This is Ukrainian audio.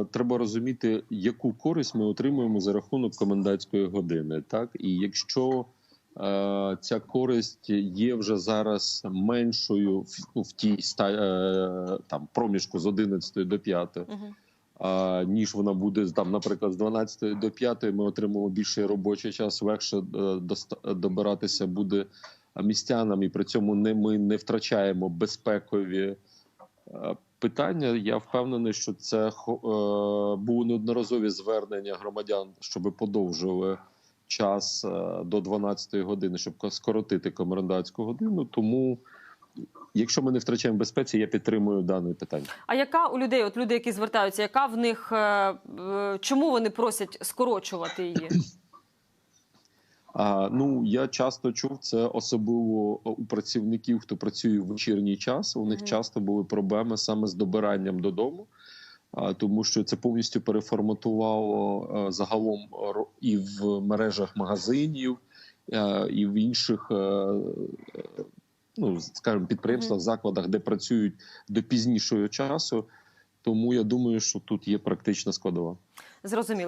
е, треба розуміти, яку користь ми отримуємо за рахунок комендантської години. Так і якщо е, ця користь є вже зараз меншою в, в тій ста, е, там проміжку з 11 до 5, Мгм. а, ніж вона буде там, наприклад, з 12 до 5, ми отримаємо більший робочий час, легше е, добиратися буде містянам, і при цьому не ми не втрачаємо безпекові е, питання. Я впевнений, що це е, були неодноразові звернення громадян, щоб подовжили час е, до 12 години, щоб скоротити комендантську годину. Тому, якщо ми не втрачаємо безпеці, я підтримую дане питання. А яка у людей, от люди, які звертаються, яка в них е, е, чому вони просять скорочувати її? А, ну я часто чув це особливо у працівників, хто працює в вечірній час. У них часто були проблеми саме з добиранням додому, а, тому що це повністю переформатувало е, загалом і в мережах магазинів, е, і в інших. е, е, Ну, скажімо, підприємствах, Мгм. закладах, де працюють до пізнішого часу. Тому я думаю, що тут є практична складова. Зрозуміло.